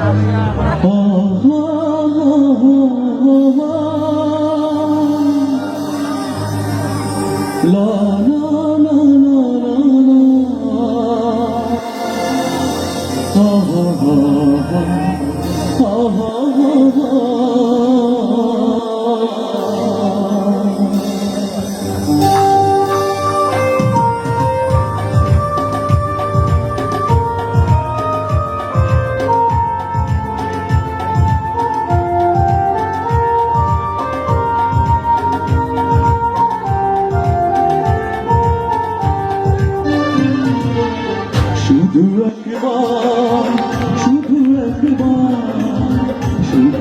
Amen.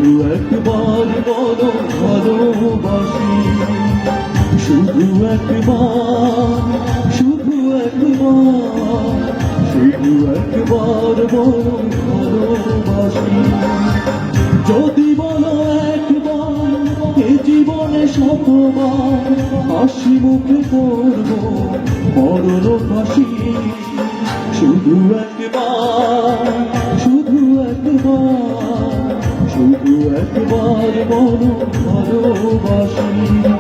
একবার বলো ভালোবাসি। শুধু একবার শুধু একবার শুধু একবার বলো ভালোবাসি। যদি বলো একবার, এ জীবনে শতবার হাসি মুখে করব মরণ ফাঁসি। শুধু একবার শুধু একবার। শুধু একবার ভালোবাসি।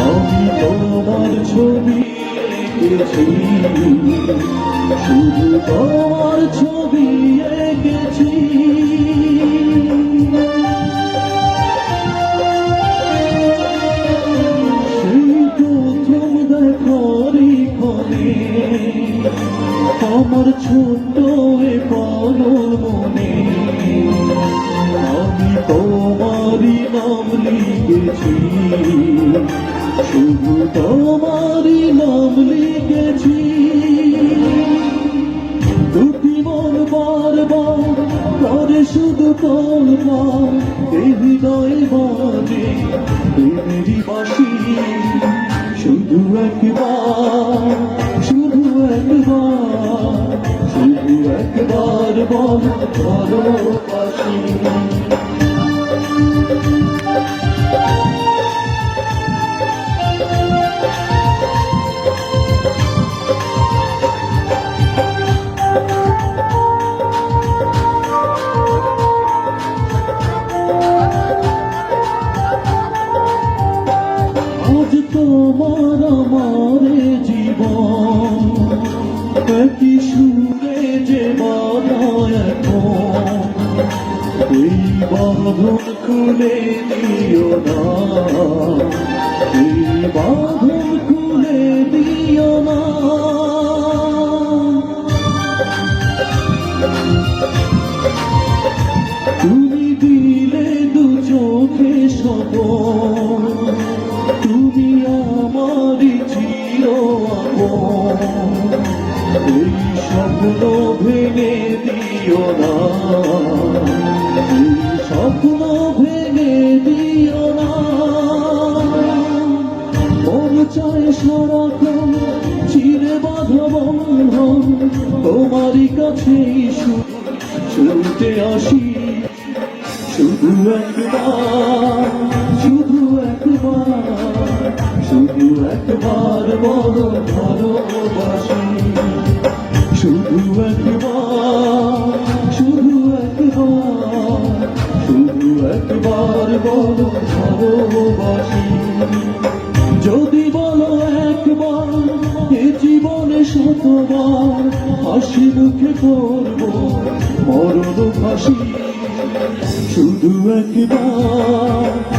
আমি তোমার ছবি এঁকেছি শুধু তোমার ছবি এঁকেছি আমার ছোট্ট এ পাগল লিখেছি শুধু তোমারই নাম লিখেছি। দুটি মন বারবার করে শুধু কলকার এই হৃদয় বাজে প্রেমেরই বাসি শুধু একবার শুধু একবার শুধু একবার বল। একই সুরে যে এই বাঁধন খুলে দিও না। এই বাঁধন দিও না। স্বপ্ন ভেঙে দিও না। মন চায় সারাক্ষণ চিরে বাঁধা বন্ধন, তোমারই শুধু শুনতে আসি। শুধু একবার শুধু একবার শুধু একবার বলো একবার বলো ভালোবাসি যদি বলো একবার, এ জীবনে শতবার হাসি মুখে করব, মরণ ফাঁসি শুধু একবার